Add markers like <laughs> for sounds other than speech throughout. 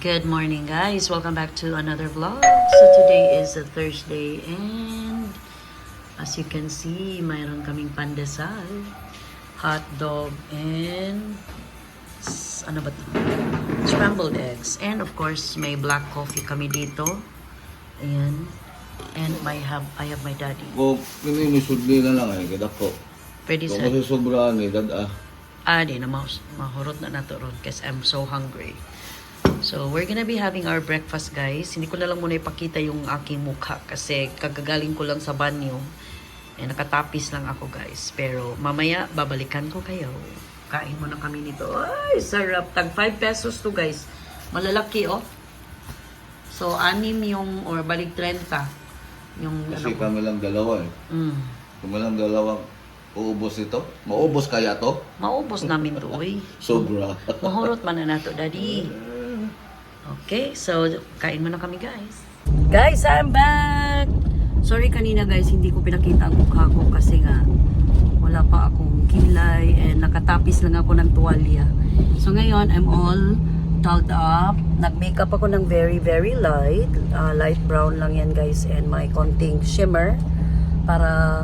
Good morning guys! Welcome back to another vlog. So today is a Thursday and as you can see, mayroon kaming pandesal, hot dog, and ano ba to? Scrambled eggs. And of course, may black coffee kami dito. Ayan. And my have, I have my daddy. Kung kini may sudli na lang eh, kada ko. Pwede Kung sa... kasi sobraan eh, dad ah. Ah, di na, ma- mahurot na nato ron kasi I'm so hungry. So, we're gonna be having our breakfast, guys. Hindi ko na lang muna ipakita yung aking mukha kasi kagagaling ko lang sa banyo. Eh, nakatapis lang ako, guys. Pero, mamaya, babalikan ko kayo. Kain muna kami nito. Ay, sarap. Tag 5 pesos to, guys. Malalaki, oh. So, anim yung, or balik 30. Yung, Kasi ano, kami lang dalawa eh. mm, Kami lang dalawa, uubos ito. Maubos kaya to? maubos namin to, <laughs> uy. Sobra. Mahurot man na nato, daddy. <laughs> Okay, so kain muna kami, guys. Guys, I'm back! Sorry kanina, guys, hindi ko pinakita ang mukha ko kasi nga wala pa akong kilay and nakatapis lang ako ng tuwalya. So ngayon, I'm all dolled up. Nag-makeup ako ng very, very light. Ah, light brown lang yan, guys, and may konting shimmer para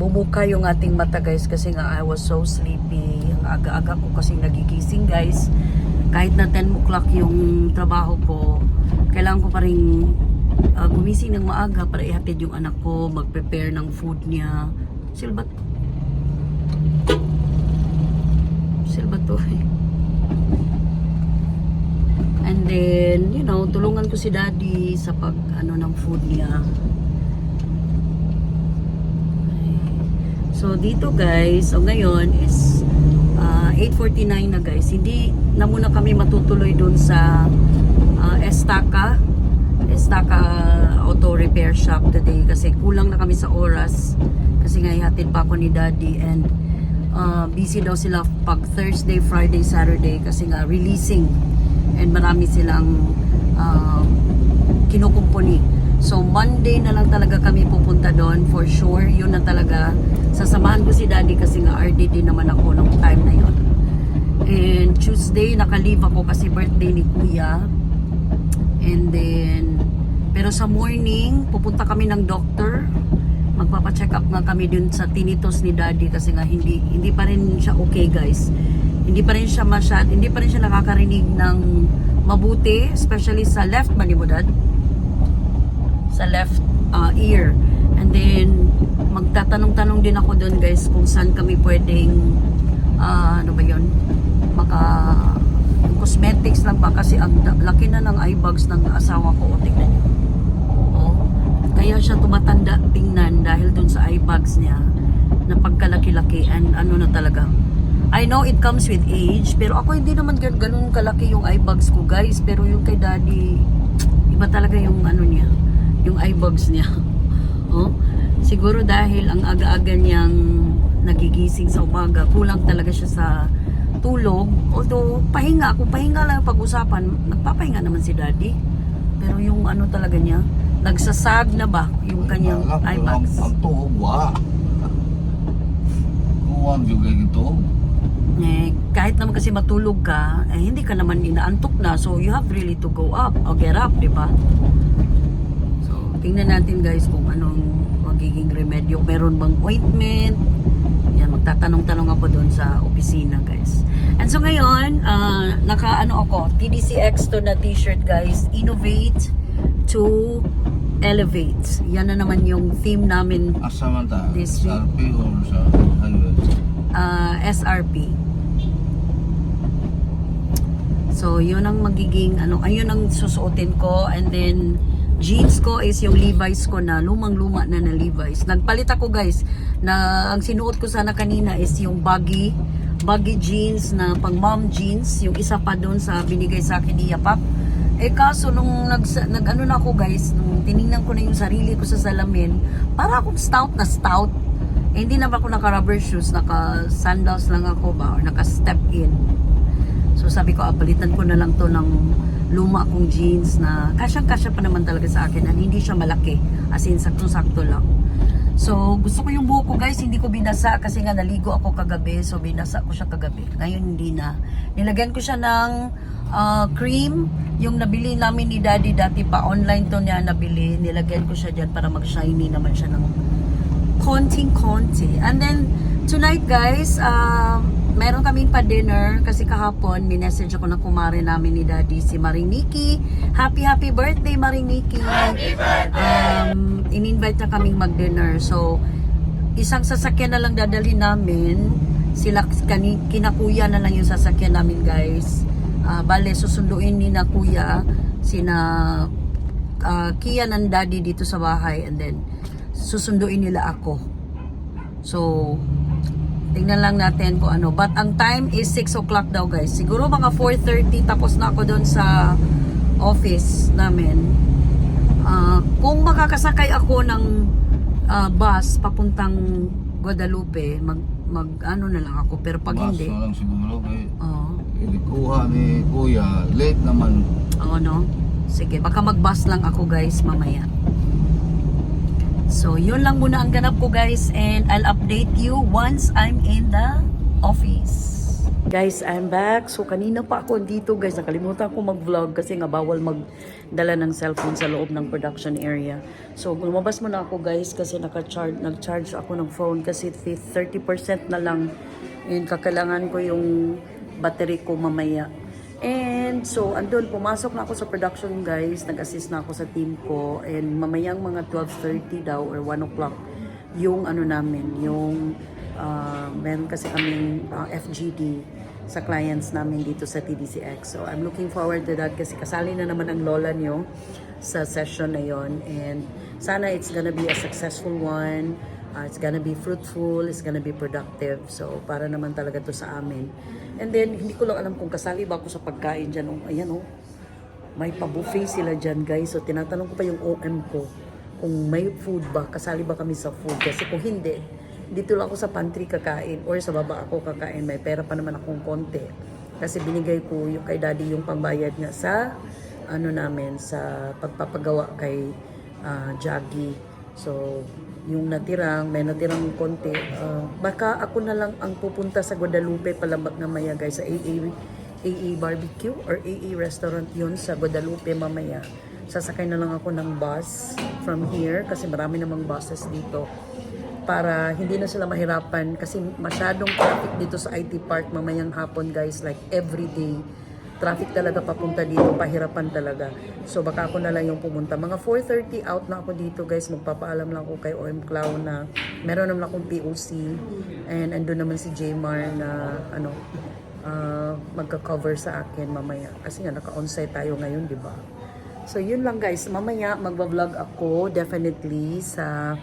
bumuka yung ating mata guys kasi nga I was so sleepy ang aga-aga ko kasi nagigising guys kahit na 10 o'clock yung trabaho ko kailangan ko pa rin ah, gumising ng maaga para ihatid yung anak ko mag-prepare ng food niya. Silbat. Silbat to. Eh <laughs> and then you know tulungan ko si daddy sa pag ano ng food niya. So dito guys, so ngayon is 8.49 na guys. Hindi na muna kami matutuloy dun sa ah, Estaca. Estaca Auto Repair Shop today kasi kulang na kami sa oras. Kasi nga ihatid pa ako ni daddy and ah, busy daw sila pag Thursday, Friday, Saturday kasi nga releasing and marami silang ah, kinukumpuni. So Monday na lang talaga kami pupunta doon for sure. Yun na talaga. Sasamahan ko si daddy kasi nga RDD naman ako nung time na yun. And Tuesday naka-leave ako kasi birthday ni kuya. And then pero sa morning pupunta kami ng doctor. Magpapa-check up nga kami dun sa tinnitus ni daddy kasi nga hindi hindi pa rin siya okay guys. Hindi pa rin siya masyad, hindi pa rin siya nakakarinig ng mabuti, especially sa left ba mo dad? sa left uh, ear. And then, magtatanong-tanong din ako doon guys kung saan kami pwedeng, uh, ano ba yun, yung cosmetics lang ba kasi ang laki na ng eye bags ng asawa ko. O, tingnan nyo. Oh, kaya siya tumatanda tingnan dahil dun sa eye bags niya na pagkalaki-laki and ano na talaga. I know it comes with age, pero ako hindi naman gan ganun kalaki yung eye bags ko guys. Pero yung kay daddy, iba talaga yung ano niya, yung eye bags niya. <laughs> oh, siguro dahil ang aga-aga niyang nagigising sa umaga, kulang talaga siya sa tulog. Although, pahinga, kung pahinga lang ang pag-usapan, nagpapahinga naman si daddy. Pero yung ano talaga niya, nagsasag na ba yung kanyang Alam, eye ang, ang tuog, wa. Kuwang juga ito. eh, kahit naman kasi matulog ka, eh, hindi ka naman inaantok na. So, you have really to go up or get up, di ba? So, tingnan natin guys kung anong magiging remedyo. Meron bang ointment? Magtatanong-tanong ako doon sa opisina guys. And so ngayon, ah, naka ano ako, TDCX to na t-shirt guys. Innovate to elevate. Yan na naman yung theme namin Asa man ta? This Sa RP o sa highway? ah, SRP. So, yun ang magiging, ano, ayun ang susuotin ko. And then, jeans ko is yung Levi's ko na lumang-luma na na Levi's. Nagpalit ako guys, na ang sinuot ko sana kanina is yung baggy, baggy jeans na pang mom jeans. Yung isa pa doon sa binigay sa akin ni Yapap. Eh kaso nung nag, nag ano na ako guys, nung tiningnan ko na yung sarili ko sa salamin, para akong stout na stout. Eh, hindi na ba ako naka rubber shoes, naka sandals lang ako ba, or naka step in. So sabi ko, ah, palitan ko na lang to ng luma kong jeans na kasyang-kasya pa naman talaga sa akin and hindi siya malaki. As in, sakto-sakto lang. So, gusto ko yung buhok ko guys, hindi ko binasa kasi nga naligo ako kagabi. So, binasa ko siya kagabi. Ngayon, hindi na. Nilagyan ko siya ng ah, cream. Yung nabili namin ni Daddy dati pa, online to niya nabili. Nilagyan ko siya dyan para mag-shiny naman siya ng konting-konti. And then, tonight guys, uh, meron kaming pa dinner kasi kahapon, minessage ako ng kumare namin ni Daddy, si Maring Nikki. Happy, happy birthday, Maring Nikki! Happy birthday! Um, in-invite na kaming mag-dinner. So, isang sasakyan na lang dadalhin namin. Sila, kani, kinakuya na lang yung sasakyan namin guys. Ah, bale, susunduin ni na kuya, sina uh, Kia ng daddy dito sa bahay and then susunduin nila ako. So, tingnan lang natin kung ano. But ang time is 6 o'clock daw guys. Siguro mga 4.30 tapos na ako doon sa office namin. Ah, kung makakasakay ako ng ah, bus papuntang Guadalupe, mag, mag ano na lang ako. Pero pag Bus hindi, na lang siguro kay oh, ilikuha ni Kuya. Late naman. Oo, no? Sige, baka mag-bus lang ako guys mamaya. So, yun lang muna ang ganap ko guys and I'll update you once I'm in the office. Guys, I'm back. So, kanina pa ako dito guys. Nakalimutan ko mag-vlog kasi nga bawal magdala ng cellphone sa loob ng production area. So, lumabas muna ako guys kasi naka-charge, nag-charge ako ng phone kasi 30% na lang and kakailangan ko yung battery ko mamaya. And so, andun, pumasok na ako sa production guys, nag-assist na ako sa team ko, and mamayang mga 12.30 daw or 1 o'clock, yung ano namin, yung, uh, meron kasi kaming uh, FGD sa clients namin dito sa TDCX. So, I'm looking forward to that kasi kasali na naman ang lola nyo sa session na yon and sana it's gonna be a successful one. Uh, it's gonna be fruitful, it's gonna be productive. So, para naman talaga to sa amin. And then, hindi ko lang alam kung kasali ba ako sa pagkain dyan. Oh, ayan oh, may pa-buffet sila dyan guys. So, tinatanong ko pa yung OM ko kung may food ba, kasali ba kami sa food. Kasi kung hindi, dito lang ako sa pantry kakain or sa baba ako kakain. May pera pa naman akong konti. Kasi binigay ko yung kay daddy yung pangbayad nga sa ano namin, sa pagpapagawa kay ah, Jaggy. So, yung natirang, may natirang konti. ah, baka ako na lang ang pupunta sa Guadalupe palambak na maya guys sa AA, AA Barbecue or AA Restaurant yun sa Guadalupe mamaya. Sasakay na lang ako ng bus from here kasi marami namang buses dito para hindi na sila mahirapan kasi masyadong traffic dito sa IT Park mamayang hapon guys like every day traffic talaga papunta dito, pahirapan talaga. So baka ako na lang yung pumunta. Mga 4.30 out na ako dito guys, magpapaalam lang ako kay OM Clown na meron naman akong POC and andun naman si Jmar na ano, ah, magka-cover sa akin mamaya. Kasi nga naka-onsite tayo ngayon, di ba? So yun lang guys, mamaya magba-vlog ako definitely sa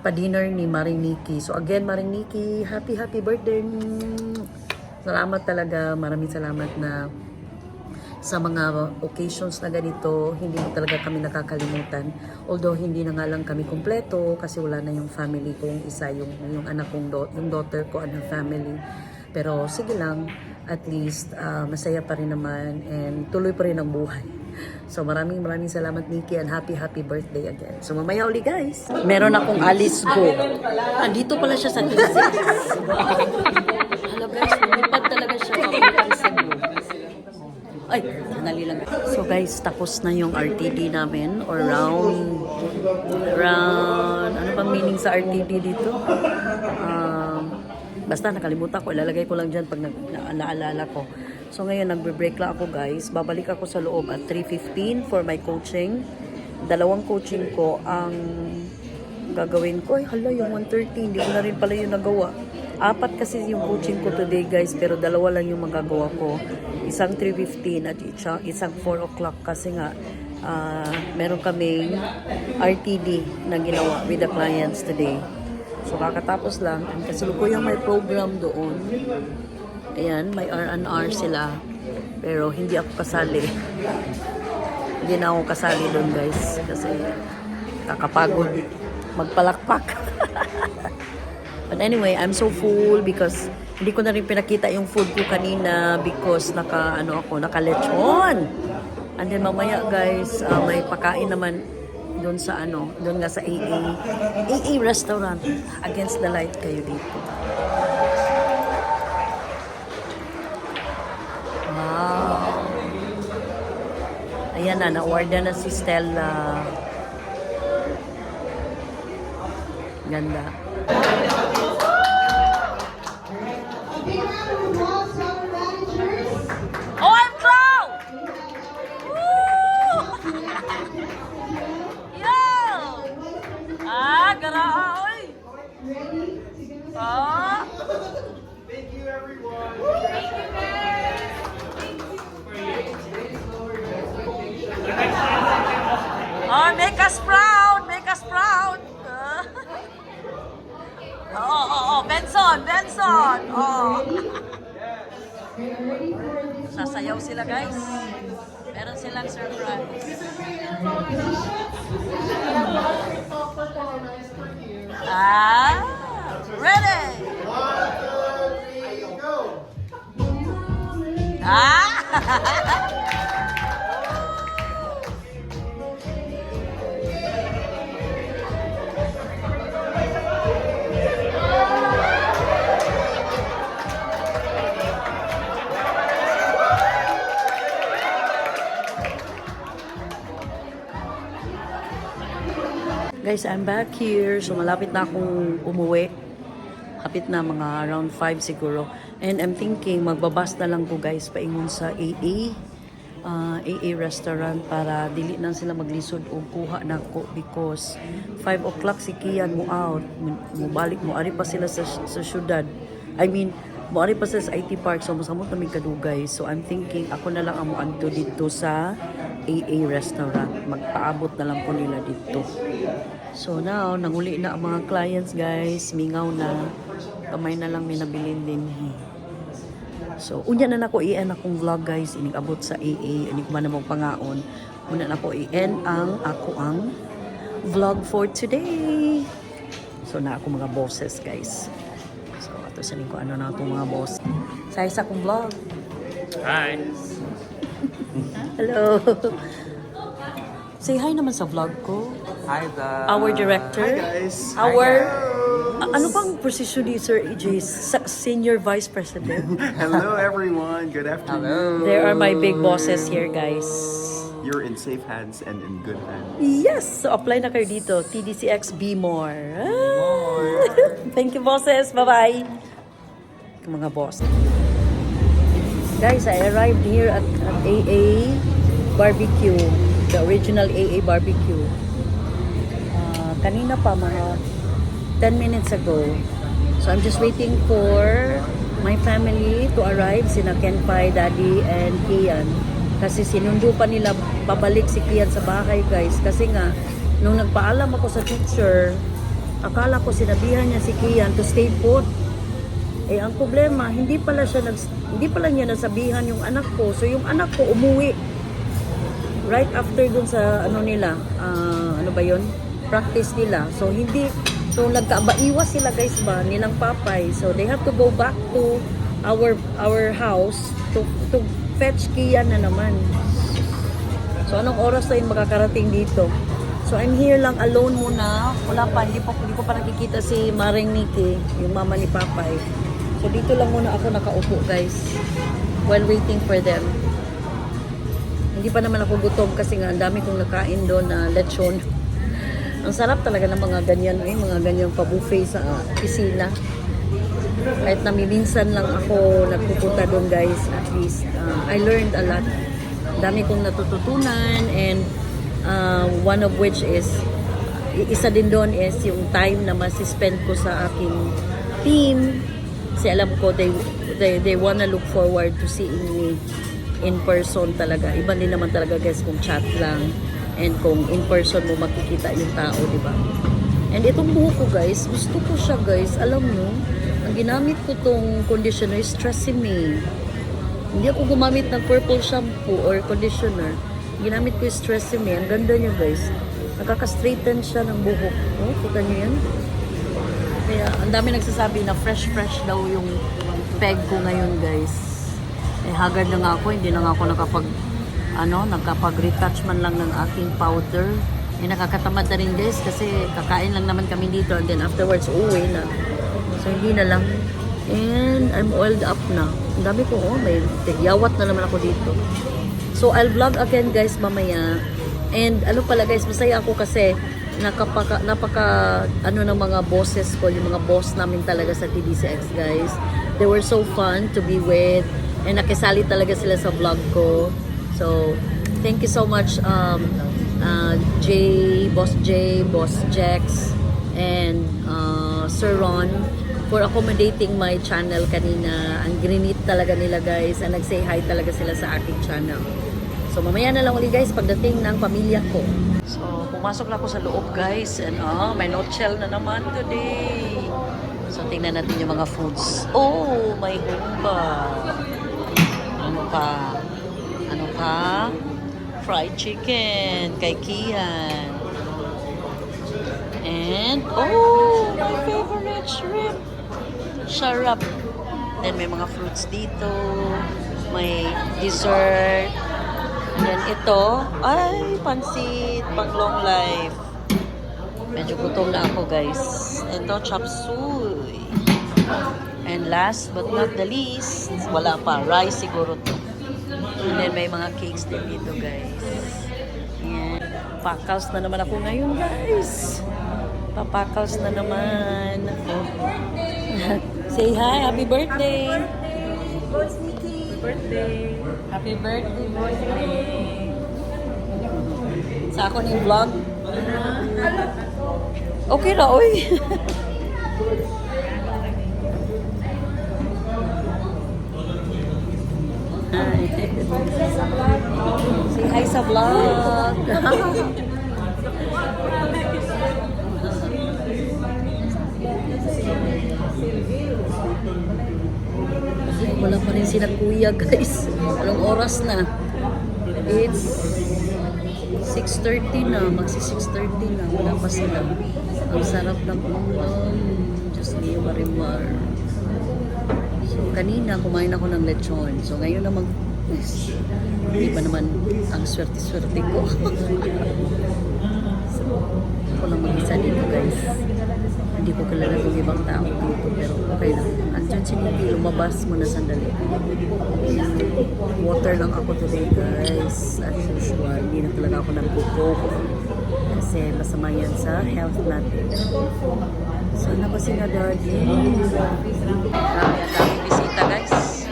pa-dinner ni Maring Nikki. So again, Maring Nikki, happy happy birthday! Salamat talaga, maraming salamat na sa mga occasions na ganito, hindi mo talaga kami nakakalimutan. Although hindi na nga lang kami kumpleto kasi wala na yung family ko, yung isa, yung, yung anak kong, do, yung daughter ko and her family. Pero sige lang, at least ah, masaya pa rin naman and tuloy pa rin ang buhay. So maraming maraming salamat Nikki and happy happy birthday again. So mamaya uli guys. Meron akong Alice Go. Andito pala siya sa TC. <laughs> Hello guys, lumipad talaga siya papuntang Cebu. Ay, sandali lang. So guys, tapos na yung RTD namin or round round ano bang meaning sa RTD dito? Um, basta nakalimutan ko, ilalagay ko lang dyan pag nag, na, naalala ko. So ngayon, nagbe-break lang ako guys. Babalik ako sa loob at 3.15 for my coaching. Dalawang coaching ko ang gagawin ko. Ay, hala, yung 1.30, hindi ko na rin pala yung nagawa. Apat kasi yung coaching ko today guys, pero dalawa lang yung magagawa ko. Isang 3.15 at isang, isang 4 o'clock kasi nga ah, meron kaming RTD na ginawa with the clients today. So kakatapos lang, ang kasalukuyang may program doon. Ayan, may R&R sila. Pero hindi ako kasali. <laughs> hindi na ako kasali doon guys. Kasi kakapagod magpalakpak. <laughs> But anyway, I'm so full because hindi ko na rin pinakita yung food ko kanina because naka ano ako, naka lechon. And then mamaya guys, ah, may pakain naman doon sa ano, doon nga sa AA AA restaurant against the light kayo dito. Wow. Ayan na, na-order na si Stella. Ganda. Sila, guys. Meron silang surprise. Ah! Ready! Ah! <laughs> Guys, I'm back here. So, malapit na akong umuwi. Hapit na mga around 5 siguro. And I'm thinking, magbabas na lang ko guys paingon sa AA. uh, AA restaurant para dili na sila maglisod o kuha na ko because 5 o'clock si Kian mo out mo balik mo ari pa sila sa, sa syudad I mean mo ari pa sa IT park so mosamot na may kadugay so I'm thinking ako na lang ang moadto dito sa AA restaurant magpaabot na lang ko nila dito So now, nanguli na ang mga clients guys. Mingaw na. Kamay na lang may nabilin din. So, unya na nako i-end akong vlog guys. Inig abot sa AA. Inig man na mong pangaon. Muna na ko i-end ang ako ang vlog for today. So, na ako mga bosses guys. So, ato sa ko ano na itong mga boss. Sa isa kong vlog. Hi. Hello. Say hi naman sa vlog ko. Hi, the Our director. Hi, guys. Our A- ano bang position ni Sir EJ? Sa- Senior Vice President? <laughs> Hello, everyone. Good afternoon. There are my big bosses here, guys. You're in safe hands and in good hands. Yes! So, apply na kayo dito. TDCX Be More. Ah! <laughs> Thank you, bosses. Bye-bye. Mga boss. Guys, I arrived here at, at AA Barbecue. The original AA Barbecue. Ah, kanina pa, mga 10 minutes ago. So, I'm just waiting for my family to arrive. Sina Kenpai, Daddy, and Kian. Kasi sinundo pa nila pabalik si Kian sa bahay, guys. Kasi nga, nung nagpaalam ako sa teacher, akala ko sinabihan niya si Kian to stay put. Eh, ang problema, hindi pala siya nag, hindi pala niya nasabihan yung anak ko. So, yung anak ko umuwi. Right after dun sa, ano nila, ah, ano ba yun? Practice nila. So, hindi, so, nagkabaiwas sila guys ba, nilang papay. So, they have to go back to our, our house to, to fetch Kian na naman. So, anong oras yun makakarating dito? So, I'm here lang alone muna. Wala pa, hindi pa, hindi ko pa nakikita si Maring Nikki, yung mama ni Papay. So, dito lang muna ako nakaupo, guys. While waiting for them. Hindi pa naman ako gutom kasi nga ang dami kong nakain doon na lechon. <laughs> Ang sarap talaga ng mga ganyan, eh, mga ganyang pa-buffet sa uh, pisina. Kahit na minsan lang ako nagpupunta doon guys, at least uh, I learned a lot. Dami kong natututunan and uh, one of which is isa din doon is yung time na masispend ko sa aking team. Kasi alam ko they they, they wanna look forward to seeing me in person talaga. Iba din naman talaga guys kung chat lang and kung in person mo makikita yung tao, di ba? And itong buhok ko guys, gusto ko siya guys. Alam mo, ang ginamit ko tong conditioner is Tresemme. Hindi ako gumamit ng purple shampoo or conditioner. Ginamit ko is Tresemme. Ang ganda niya guys. Nakaka-straighten siya ng buhok. Oh, kita niyo yan? Kaya ang dami nagsasabi na fresh-fresh daw yung peg ko ngayon guys. Eh haggard na nga ako, hindi na nga ako nakapag ano, nakapag-retouch man lang ng aking powder. Eh nakakatamad na rin guys kasi kakain lang naman kami dito and then afterwards uuwi na. So hindi na lang. And I'm oiled up na. Ang dami ko, oh, may yawat na naman ako dito. So, I'll vlog again guys mamaya. And ano pala guys, masaya ako kasi nakapaka, napaka ano ng mga bosses ko, yung mga boss namin talaga sa TDCX guys. They were so fun to be with and nakisali talaga sila sa vlog ko. So, thank you so much um, uh, Jay, Boss Jay, Boss Jex, and uh, Sir Ron for accommodating my channel kanina. Ang grinit talaga nila guys and nag-say hi talaga sila sa aking channel. So mamaya na lang ulit guys pagdating ng pamilya ko. So pumasok na ako sa loob guys and oh, may nutshell na naman today. So tingnan natin yung mga foods. Oh, may humba. Ano pa? Ano pa? Fried chicken kay Kian. And, oh, my favorite shrimp. Sarap. Then may mga fruits dito. May dessert. And then ito, ay, pansit, pang long life. Medyo gutom na ako, guys. Ito, chop suey. And last but not the least, wala pa, rice siguro to. And then may mga cakes din dito, guys. Ayan. Pakals na naman ako ngayon, guys. Papakals na naman. <laughs> Say hi, happy birthday. Birthday. Happy birthday, birthday. Sa ako ng vlog. Okay ra, oy. Hi. Say hi sa vlog. <laughs> Wala pa rin sila kuya guys. Anong oras na? It's 6.30 na. Magsi 6.30 na. Wala pa sila. Ang sarap ng ulam. Diyos niyo, marimar. So, kanina kumain ako ng lechon. So, ngayon na mag... Hindi pa naman ang swerte-swerte ko. <laughs> so, ako lang mag-isa dito guys. Hindi ko kilala itong ibang tao dito pero okay lang. Andiyan si Nikki, lumabas muna sandali. Water lang ako today guys. As usual, hindi na talaga ako nagpo-coke. Kasi masama yan sa health natin. So, ano ba si na daddy? Dami, ang daming bisita guys.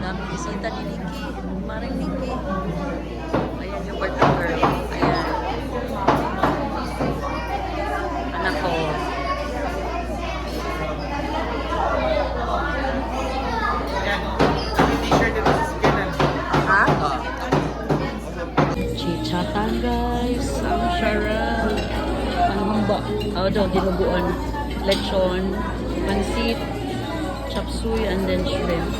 Daming bisita ni Nikki. Maring Nikki. Ayan yung birthday girl. Ayan. Anak ko. Ha? Chichatan guys. Ang sarap. Ang hamba. Oh, daw, dinuguan. Lechon, pansit, chop suey, and then shrimp.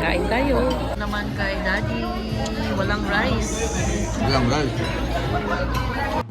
Kain tayo. Naman kay daddy. Walang rice. Walang rice.